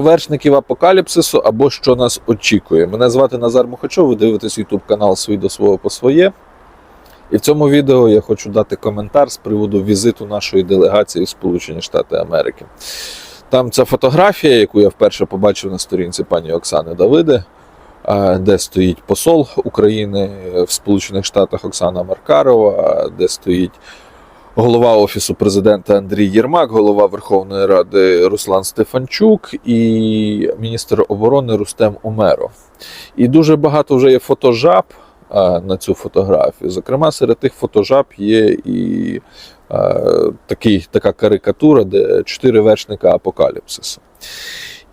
про вершників апокаліпсису або що нас очікує. Мене звати Назар Мухачов, ви дивитесь YouTube канал Свій до свого по своє. І в цьому відео я хочу дати коментар з приводу візиту нашої делегації в Сполучені Штати Америки. Там ця фотографія, яку я вперше побачив на сторінці пані Оксани Давиди, де стоїть посол України в Сполучених Штатах Оксана Маркарова, де стоїть голова Офісу президента Андрій Єрмак, голова Верховної Ради Руслан Стефанчук і міністр оборони Рустем Умеров. І дуже багато вже є фотожаб на цю фотографію. Зокрема, серед тих фотожаб є і такий, така карикатура, де чотири вершника апокаліпсису.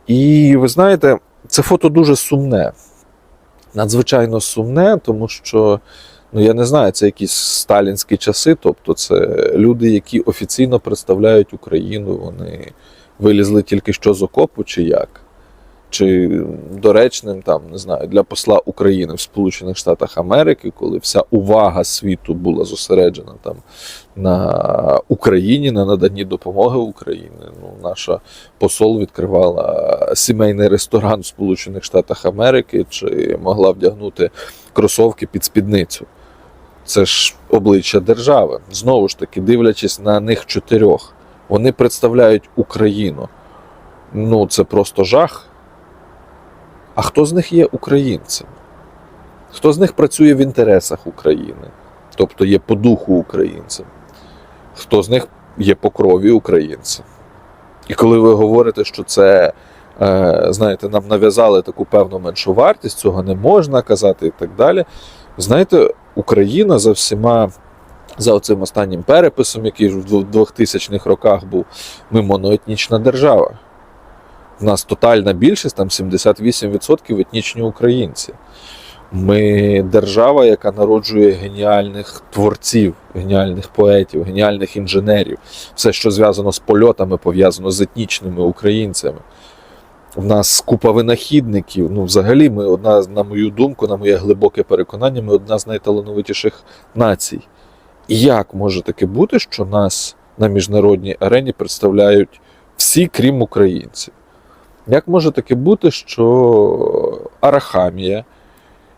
І ви знаєте, це фото дуже сумне. Надзвичайно сумне, тому що ну я не знаю, це якісь сталінські часи. Тобто, це люди, які офіційно представляють Україну, вони вилізли тільки що з окопу, чи як? Чи доречним там не знаю для посла України в Сполучених Штатах Америки, коли вся увага світу була зосереджена там на Україні, на наданні допомоги Україні. Ну, наша посол відкривала сімейний ресторан в Сполучених Штатах Америки, чи могла вдягнути кросовки під спідницю. Це ж обличчя держави. Знову ж таки, дивлячись на них чотирьох, вони представляють Україну. Ну, це просто жах. А хто з них є українцем? Хто з них працює в інтересах України, тобто є по духу українцем? Хто з них є по крові українцем? І коли ви говорите, що це, е, знаєте, нам нав'язали таку певну меншу вартість, цього не можна казати і так далі. Знаєте, Україна за всіма, за оцим останнім переписом, який в 2000-х роках був, ми моноетнічна держава. У нас тотальна більшість, там 78% етнічні українці. Ми держава, яка народжує геніальних творців, геніальних поетів, геніальних інженерів. Все, що зв'язано з польотами, пов'язано з етнічними українцями. У нас купа винахідників. Ну, взагалі, ми одна, на мою думку, на моє глибоке переконання, ми одна з найталановитіших націй. І як може таке бути, що нас на міжнародній арені представляють всі, крім українців? Як може таке бути, що Арахамія,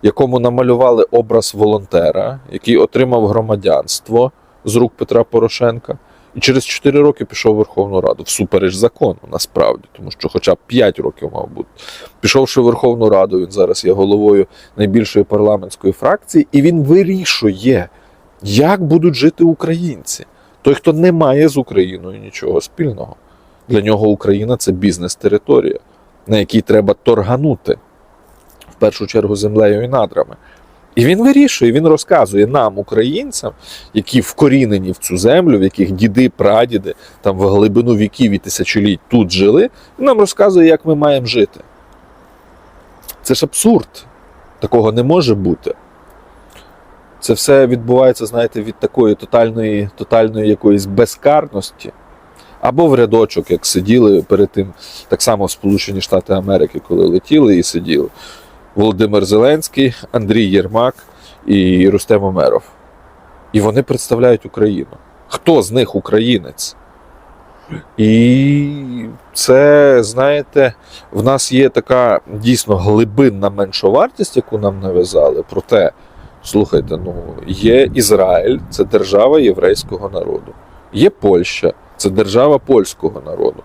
якому намалювали образ волонтера, який отримав громадянство з рук Петра Порошенка, і через 4 роки пішов в Верховну Раду, всупереч закону, насправді, тому що хоча б 5 років мав бути. Пішовши в Верховну Раду, він зараз є головою найбільшої парламентської фракції, і він вирішує, як будуть жити українці. Той, хто не має з Україною нічого спільного. Для нього Україна це бізнес-територія, на якій треба торганути в першу чергу землею і надрами. І він вирішує, він розказує нам, українцям, які вкорінені в цю землю, в яких діди, прадіди там в глибину віків і тисячоліть тут жили, він нам розказує, як ми маємо жити. Це ж абсурд. Такого не може бути. Це все відбувається, знаєте, від такої тотальної, тотальної якоїсь безкарності. Або в рядочок, як сиділи перед тим, так само в Сполучені Штати Америки, коли летіли і сиділи. Володимир Зеленський, Андрій Єрмак і Рустем Омеров. І вони представляють Україну. Хто з них українець? І це, знаєте, в нас є така дійсно глибинна меншовартість, яку нам нав'язали. Проте, слухайте, ну, є Ізраїль, це держава єврейського народу, є Польща, це держава польського народу.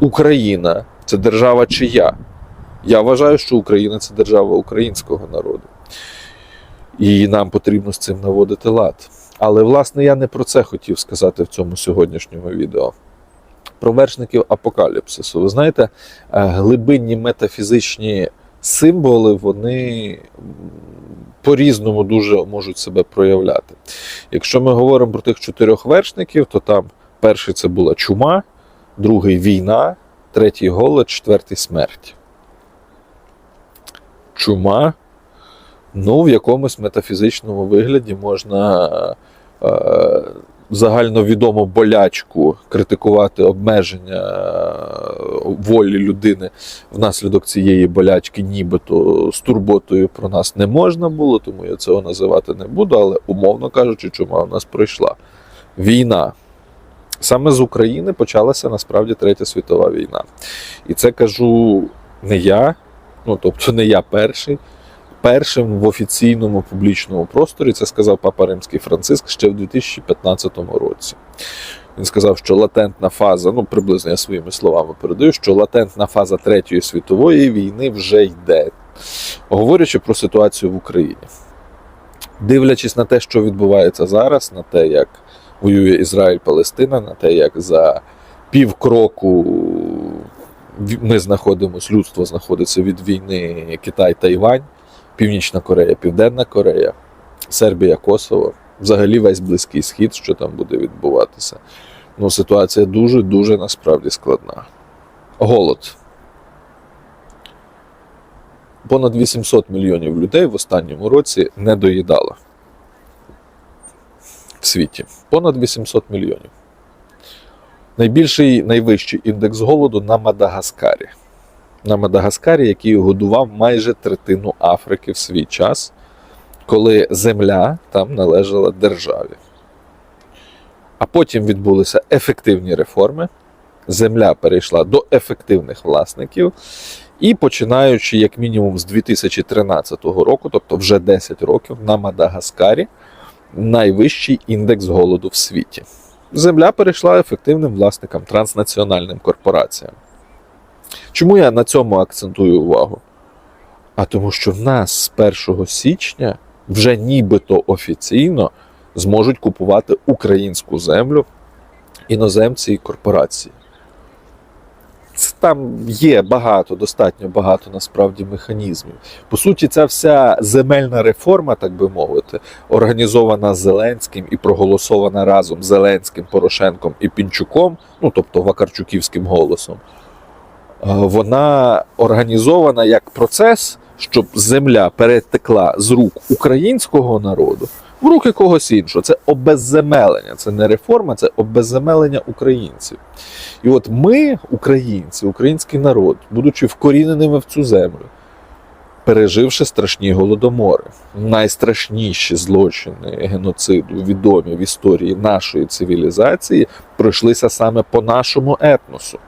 Україна це держава чия? Я вважаю, що Україна це держава українського народу. І нам потрібно з цим наводити лад. Але, власне, я не про це хотів сказати в цьому сьогоднішньому відео. Про вершників апокаліпсису. Ви знаєте, е, глибинні метафізичні символи, вони по-різному дуже можуть себе проявляти. Якщо ми говоримо про тих чотирьох вершників, то там перший це була чума, другий війна, третій голод, четвертий смерть чума, ну, в якомусь метафізичному вигляді можна е, загальновідому болячку критикувати обмеження е, волі людини внаслідок цієї болячки, нібито з турботою про нас не можна було, тому я цього називати не буду, але умовно кажучи, чума у нас пройшла. Війна. Саме з України почалася насправді Третя світова війна. І це кажу не я, ну тобто не я перший. Першим в офіційному публічному просторі це сказав Папа Римський Франциск ще в 2015 році. Він сказав, що латентна фаза, ну приблизно я своїми словами передаю, що латентна фаза Третьої світової війни вже йде, говорячи про ситуацію в Україні. Дивлячись на те, що відбувається зараз, на те, як воює Ізраїль Палестина, на те, як за півкроку ми знаходимося, людство знаходиться від війни Китай, Тайвань, Північна Корея, Південна Корея, Сербія, Косово, взагалі весь Близький Схід, що там буде відбуватися. Ну, ситуація дуже-дуже насправді складна. Голод. Понад 800 мільйонів людей в останньому році не доїдало в світі. Понад 800 мільйонів. Найбільший найвищий індекс голоду на Мадагаскарі. На Мадагаскарі, який годував майже третину Африки в свій час, коли земля там належала державі. А потім відбулися ефективні реформи. Земля перейшла до ефективних власників. І починаючи як мінімум з 2013 року, тобто вже 10 років, на Мадагаскарі найвищий індекс голоду в світі. Земля перейшла ефективним власникам, транснаціональним корпораціям. Чому я на цьому акцентую увагу? А тому, що в нас з 1 січня вже нібито офіційно зможуть купувати українську землю іноземці і корпорації. Це Там є багато, достатньо багато насправді механізмів. По суті, ця вся земельна реформа, так би мовити, організована Зеленським і проголосована разом Зеленським, Порошенком і Пінчуком, ну тобто Вакарчуківським голосом, е, вона організована як процес, щоб земля перетекла з рук українського народу в руки когось іншого. Це обезземелення, це не реформа, це обезземелення українців. І от ми, українці, український народ, будучи вкоріненими в цю землю, переживши страшні голодомори, найстрашніші злочини геноциду, відомі в історії нашої цивілізації, пройшлися саме по нашому етносу.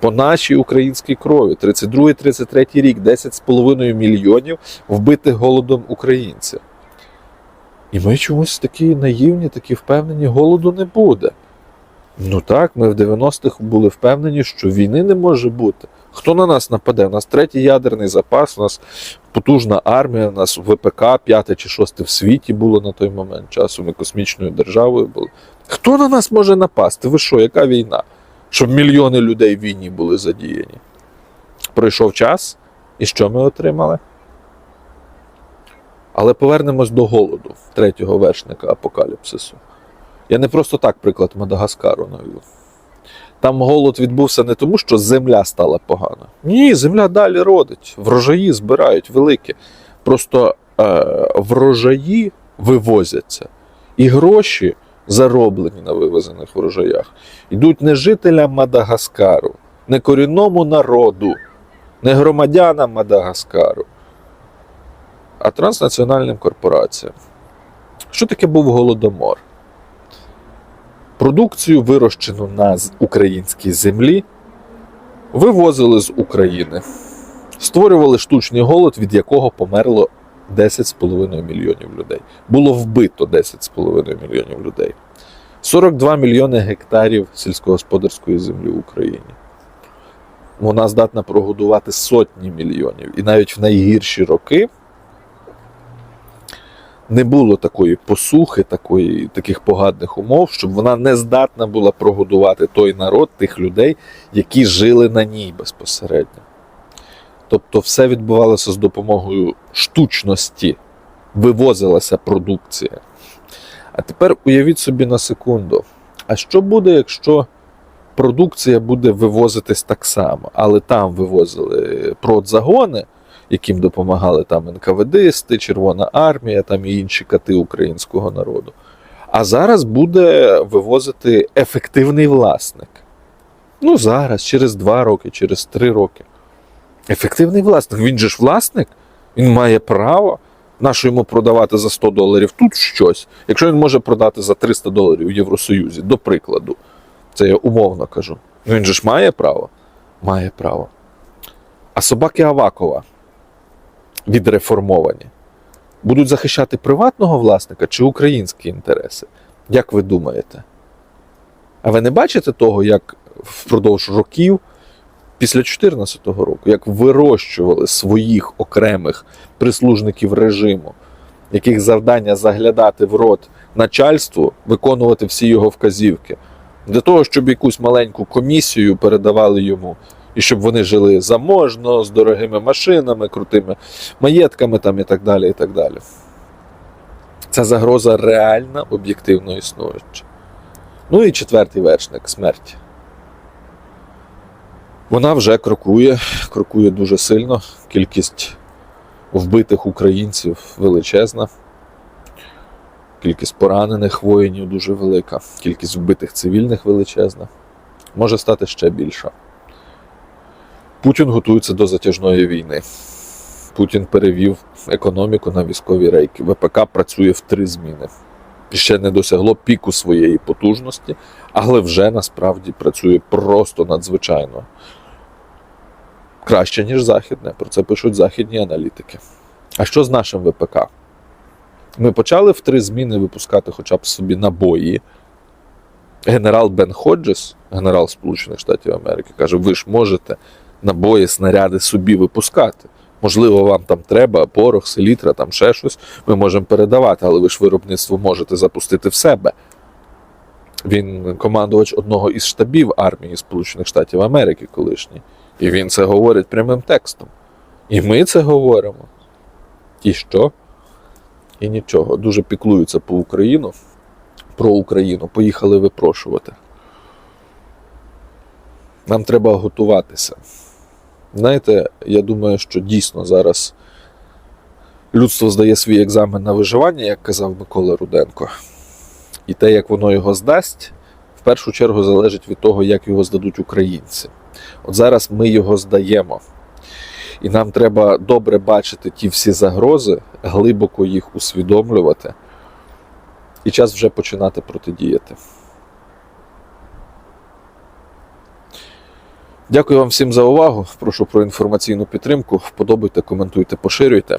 По нашій українській крові, 32-33 рік, 10,5 мільйонів вбитих голодом українців. І ми чомусь такі наївні, такі впевнені, голоду не буде. Ну так, ми в 90-х були впевнені, що війни не може бути. Хто на нас нападе? У нас третій ядерний запас, у нас потужна армія, у нас ВПК, п'яте чи шосте в світі було на той момент часу. Ми космічною державою були. Хто на нас може напасти? Ви що, яка війна? Щоб мільйони людей в війні були задіяні. Пройшов час, і що ми отримали? Але повернемось до голоду, третього вершника апокаліпсису. Я не просто так приклад Мадагаскару навів. Там голод відбувся не тому, що земля стала погана. Ні, земля далі родить. Врожаї збирають великі. Просто е, врожаї вивозяться. І гроші, зароблені на вивезених врожаях, йдуть не жителям Мадагаскару, не корінному народу, не громадянам Мадагаскару, а транснаціональним корпораціям. Що таке був голодомор? Продукцію, вирощену на українській землі, вивозили з України, створювали штучний голод, від якого померло 10,5 мільйонів людей. Було вбито 10,5 мільйонів людей. 42 мільйони гектарів сільськогосподарської землі в Україні. Вона здатна прогодувати сотні мільйонів. І навіть в найгірші роки не було такої посухи, такої, таких погадних умов, щоб вона не здатна була прогодувати той народ, тих людей, які жили на ній безпосередньо. Тобто все відбувалося з допомогою штучності, вивозилася продукція. А тепер уявіть собі на секунду, а що буде, якщо продукція буде вивозитись так само, але там вивозили продзагони, яким допомагали там НКВДисти, Червона армія, там і інші кати українського народу. А зараз буде вивозити ефективний власник. Ну, зараз, через два роки, через три роки. Ефективний власник. Він же ж власник, він має право. Нащо йому продавати за 100 доларів тут щось, якщо він може продати за 300 доларів в Євросоюзі, до прикладу. Це я умовно кажу. Ну він же ж має право? Має право. А собаки Авакова відреформовані будуть захищати приватного власника чи українські інтереси? Як ви думаєте? А ви не бачите того, як впродовж років, після 2014 року, як вирощували своїх окремих прислужників режиму, яких завдання заглядати в рот начальству, виконувати всі його вказівки, для того, щоб якусь маленьку комісію передавали йому, і щоб вони жили заможно, з дорогими машинами, крутими маєтками там і так далі. і так далі. Ця загроза реальна, об'єктивно існуюча. Ну і четвертий вершник смерть. Вона вже крокує, крокує дуже сильно. Кількість вбитих українців величезна. Кількість поранених воїнів дуже велика, кількість вбитих цивільних величезна. Може стати ще більша. Путін готується до затяжної війни. Путін перевів економіку на військові рейки. ВПК працює в три зміни. Ще не досягло піку своєї потужності, але вже насправді працює просто надзвичайно краще, ніж західне. Про це пишуть західні аналітики. А що з нашим ВПК? Ми почали в три зміни випускати хоча б собі набої. Генерал Бен Ходжес, генерал Сполучених Штатів Америки, каже: ви ж можете набої, снаряди собі випускати. Можливо, вам там треба порох, селітра, там ще щось. Ми можемо передавати, але ви ж виробництво можете запустити в себе. Він командувач одного із штабів армії Сполучених Штатів Америки колишній. І він це говорить прямим текстом. І ми це говоримо. І що? І нічого. Дуже піклуються по Україну, про Україну. Поїхали випрошувати. Нам треба готуватися. Знаєте, я думаю, що дійсно зараз людство здає свій екзамен на виживання, як казав Микола Руденко. І те, як воно його здасть, в першу чергу залежить від того, як його здадуть українці. От зараз ми його здаємо. І нам треба добре бачити ті всі загрози, глибоко їх усвідомлювати. І час вже починати протидіяти. Дякую вам всім за увагу. Прошу про інформаційну підтримку. Вподобайте, коментуйте, поширюйте.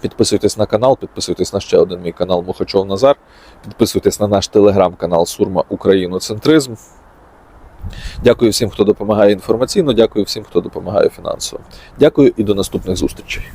Підписуйтесь на канал, підписуйтесь на ще один мій канал Мухачов Назар. Підписуйтесь на наш телеграм-канал Сурма Україноцентризм. Дякую всім, хто допомагає інформаційно. Дякую всім, хто допомагає фінансово. Дякую і до наступних зустрічей.